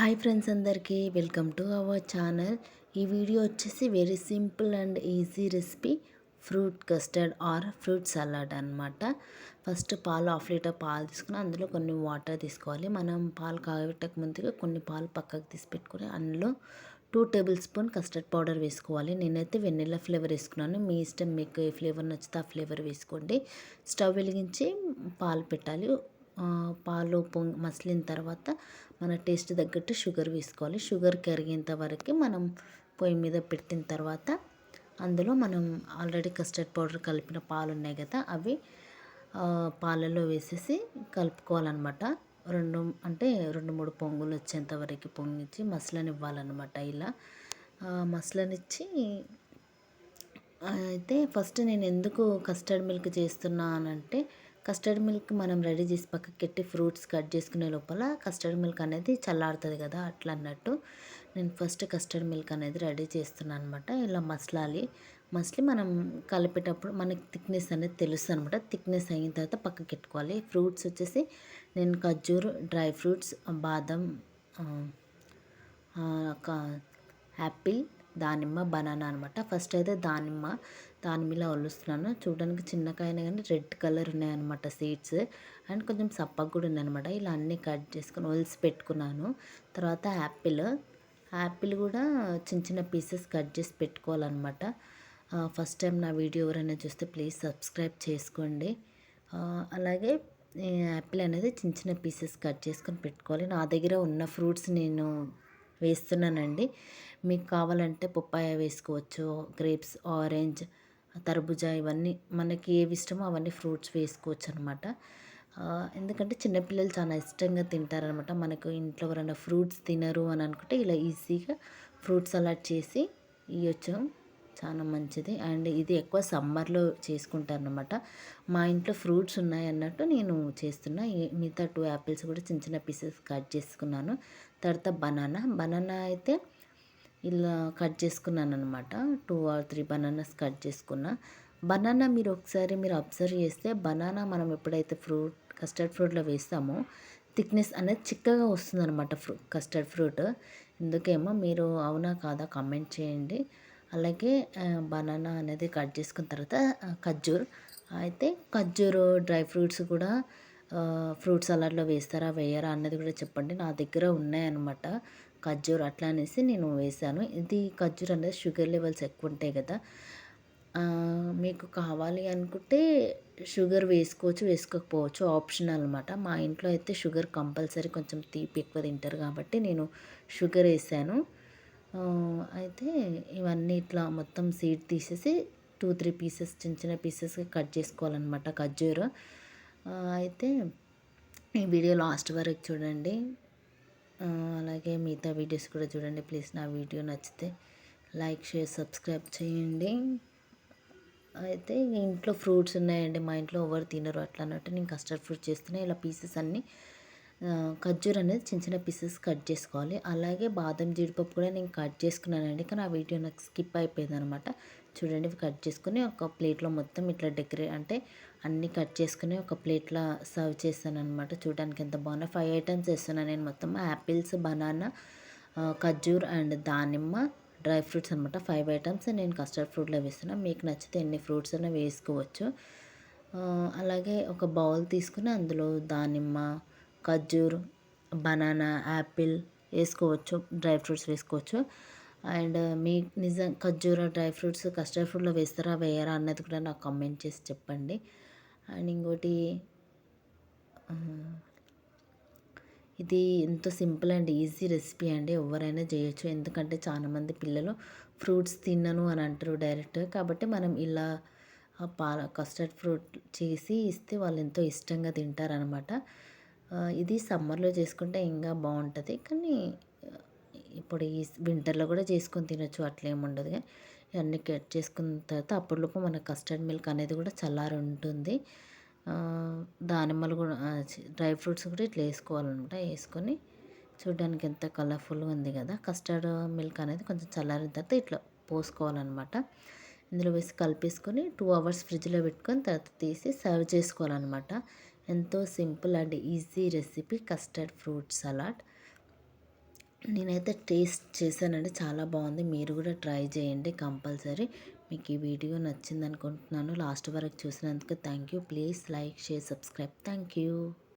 Hi friends అందరికీ welcome to our channel. ఈ video వచ్చేసి very simple and easy recipe fruit custard or fruit salad అనమాట first పాలు half litre పాలు తీసుకుని అందులో కొన్ని వాటర్ తీసుకోవాలి. మనం పాలు కాగబెట్టక ముందుగా కొన్ని పాలు పక్కకు తీసి పెట్టుకుని అందులో two tablespoon custard powder వేసుకోవాలి. నేనైతే వెన్నెల ఫ్లేవర్ వేసుకున్నాను. మీ ఇష్టం మీకు ఏ ఫ్లేవర్ నచ్చితే ఆ ఫ్లేవర్ వేసుకోండి. స్టవ్ వెలిగించి పాలు పెట్టాలి. పాలు పొంగి మసిలిన తర్వాత మన టేస్ట్ తగ్గట్టు షుగర్ వేసుకోవాలి. షుగర్ కరిగేంత వరకు మనం పొయ్యి మీద పెట్టిన తర్వాత అందులో మనం ఆల్రెడీ కస్టర్డ్ పౌడర్ కలిపిన పాలు ఉన్నాయి కదా అవి పాలలో వేసేసి కలుపుకోవాలన్నమాట. రెండు అంటే రెండు మూడు పొంగులు వచ్చేంత వరకు పొంగించి మసలనివ్వాలన్నమాట ఇలా. మసలనిచ్చి అయితే ఫస్ట్ నేను ఎందుకు కస్టర్డ్ మిల్క్ చేస్తున్నానంటే కస్టర్డ్ మిల్క్ మనం రెడీ చేసి పక్కకి పెట్టి ఫ్రూట్స్ కట్ చేసుకునే లోపల కస్టర్డ్ మిల్క్ అనేది చల్లారుతుంది కదా అట్లా అన్నట్టు నేను ఫస్ట్ కస్టర్డ్ మిల్క్ అనేది రెడీ చేస్తున్నాను అనమాట ఇలా మసలాలి. మసలి మనం కలిపేటప్పుడు మనకి థిక్నెస్ అనేది తెలుస్తుంది అనమాట థిక్నెస్ అయిన తర్వాత పక్కకి పెట్టుకోవాలి. ఫ్రూట్స్ వచ్చేసి నేను ఖర్జూర్ డ్రై ఫ్రూట్స్ బాదం యాపిల్ దానిమ్మ బనానా అనమాట ఫస్ట్ అయితే దానిమ్మ దానిమ్మలా ఒలుస్తున్నాను. చూడడానికి చిన్నకాయన కానీ రెడ్ కలర్ ఉన్నాయన్నమాట సీడ్స్. అండ్ కొంచెం సప్పగా కూడా ఉన్నాయన్నమాట ఇలా అన్నీ కట్ చేసుకొని ఒలిసి పెట్టుకున్నాను. తర్వాత యాపిల్. యాపిల్ కూడా చిన్న చిన్న పీసెస్ కట్ చేసి పెట్టుకోవాలన్నమాట. ఫస్ట్ టైం నా వీడియో ఎవరైనా చూస్తే ప్లీజ్ సబ్స్క్రైబ్ చేసుకోండి. అలాగే యాపిల్ అనేది చిన్న చిన్న పీసెస్ కట్ చేసుకొని పెట్టుకోవాలి. నా దగ్గర ఉన్న ఫ్రూట్స్ నేను వేస్తున్నానండి. మీకు కావాలంటే పప్పాయ వేసుకోవచ్చు గ్రేప్స్ ఆరెంజ్ తర్బుజా ఇవన్నీ మనకి ఏవి ఇష్టమో అవన్నీ ఫ్రూట్స్ వేసుకోవచ్చు అనమాట ఎందుకంటే చిన్నపిల్లలు చాలా ఇష్టంగా తింటారనమాట. మనకు ఇంట్లో ఎవరైనా ఫ్రూట్స్ తినరు అని అనుకుంటే ఇలా ఈజీగా ఫ్రూట్స్ అలాట్ చేసి ఇవ్వచ్చు చాలా మంచిది. అండ్ ఇది ఎక్కువ సమ్మర్లో చేసుకుంటారు అనమాట మా ఇంట్లో ఫ్రూట్స్ ఉన్నాయి అన్నట్టు నేను చేస్తున్నా. మిగతా టూ యాపిల్స్ కూడా చిన్న చిన్న పీసెస్ కట్ చేసుకున్నాను. తర్వాత బనానా. బనానా అయితే ఇలా కట్ చేసుకున్నాను అనమాట two or three bananas cut చేసుకున్నా. బనానా మీరు ఒకసారి మీరు అబ్జర్వ్ చేస్తే బనానా మనం ఎప్పుడైతే ఫ్రూట్ కస్టర్డ్ ఫ్రూట్లో వేస్తామో థిక్నెస్ అనేది చిక్కగా వస్తుంది అనమాట ఫ్రూ కస్టర్డ్ ఫ్రూట్. ఎందుకేమో మీరు అవునా కాదా కమెంట్ చేయండి. అలాగే బనానా అనేది కట్ చేసుకున్న తర్వాత ఖర్జూర్ అయితే ఖర్జూరు డ్రై ఫ్రూట్స్ కూడా ఫ్రూట్ సలాడ్లో వేస్తారా వేయరా అన్నది కూడా చెప్పండి. నా దగ్గర ఉన్నాయన్నమాట. ఖర్జూర్ అట్లా అనేసి నేను వేసాను ఇది ఖర్జూర్ అనేది షుగర్ లెవెల్స్ ఎక్కువ ఉంటాయి కదా మీకు కావాలి అనుకుంటే షుగర్ వేసుకోవచ్చు వేసుకోకపోవచ్చు. ఆప్షనల్ అనమాట మా ఇంట్లో అయితే షుగర్ కంపల్సరీ కొంచెం తీపి ఎక్కువ తింటారు కాబట్టి నేను షుగర్ వేసాను అయితే ఇవన్నీ ఇట్లా మొత్తం సీడ్ తీసేసి టూ త్రీ పీసెస్ చిన్న చిన్న పీసెస్గా కట్ చేసుకోవాలన్నమాట ఖర్జూరు. అయితే ఈ వీడియో లాస్ట్ వరకు చూడండి. అలాగే మిగతా వీడియోస్ కూడా చూడండి. ప్లీజ్ నా వీడియో నచ్చితే లైక్ షేర్ సబ్స్క్రైబ్ చేయండి. అయితే ఇంట్లో ఫ్రూట్స్ ఉన్నాయండి. మా ఇంట్లో ఎవరు తినరు అట్లా అన్నట్టు నేను కస్టర్డ్ ఫ్రూట్ చేస్తున్నా. ఇలా పీసెస్ అన్నీ ఖర్జూర్ అనేది చిన్న చిన్న పీసెస్ కట్ చేసుకోవాలి. అలాగే బాదం జీడిపప్పు కూడా నేను కట్ చేసుకున్నానండి. కానీ ఆ వీడియో నాకు స్కిప్ అయిపోయింది అనమాట చూడండి కట్ చేసుకుని ఒక ప్లేట్లో మొత్తం ఇట్లా డెకరేట్ అంటే అన్నీ కట్ చేసుకుని ఒక ప్లేట్లో సర్వ్ చేస్తాను అనమాట చూడడానికి ఎంత బాగున్నా. ఫైవ్ ఐటమ్స్ వేస్తున్నాను నేను మొత్తం. యాపిల్స్ బనానా ఖర్జూర్ అండ్ దానిమ్మ డ్రై ఫ్రూట్స్ అనమాట. ఫైవ్ ఐటమ్స్ నేను కస్టర్డ్ ఫ్రూట్లో వేస్తున్నాను మీకు నచ్చితే ఎన్ని ఫ్రూట్స్ అయినా వేసుకోవచ్చు. అలాగే ఒక బౌల్ తీసుకుని అందులో దానిమ్మ ఖర్జూర్ బనానా యాపిల్ వేసుకోవచ్చు డ్రై ఫ్రూట్స్ వేసుకోవచ్చు. అండ్ మీ నిజం ఖర్జూర డ్రై ఫ్రూట్స్ కస్టర్డ్ ఫ్రూట్లో వేస్తారా వేయరా అన్నది కూడా నాకు కామెంట్ చేసి చెప్పండి. అండ్ ఇంకోటి ఇది ఎంతో సింపుల్ అండ్ ఈజీ రెసిపీ అండి. ఎవరైనా చేయొచ్చు. ఎందుకంటే చాలామంది పిల్లలు ఫ్రూట్స్ తిన్నను అని అంటారు డైరెక్ట్. కాబట్టి మనం ఇలా పాల కస్టర్డ్ ఫ్రూట్ చేసి ఇస్తే వాళ్ళు ఎంతో ఇష్టంగా తింటారనమాట ఇది సమ్మర్లో చేసుకుంటే ఇంకా బాగుంటుంది కానీ ఇప్పుడు ఈ వింటర్లో కూడా చేసుకొని తినొచ్చు అట్లేం ఉండదు ఇవన్నీ కట్ చేసుకున్న తర్వాత అప్పటిలోపు మన కస్టర్డ్ మిల్క్ అనేది కూడా చల్లారి ఉంటుంది దానిమ్మలు కూడా డ్రై ఫ్రూట్స్ కూడా ఇట్లా వేసుకోవాలన్నమాట. వేసుకొని చూడడానికి ఎంత కలర్ఫుల్గా ఉంది కదా! కస్టర్డ్ మిల్క్ అనేది కొంచెం చల్లారిన తర్వాత ఇట్లా పోసుకోవాలన్నమాట. ఇందులో వేసి కలిపేసుకొని టూ అవర్స్ ఫ్రిడ్జ్లో పెట్టుకొని తర్వాత తీసి సర్వ్ చేసుకోవాలన్నమాట. ఎంతో simple and easy recipe custard fruit salad. నేనైతే టేస్ట్ చేశానండి చాలా బాగుంది. మీరు కూడా ట్రై చేయండి కంపల్సరీ. మీకు ఈ వీడియో నచ్చింది అనుకుంటున్నాను లాస్ట్ వరకు చూసినందుకు thank you. Please like share subscribe. Thank you.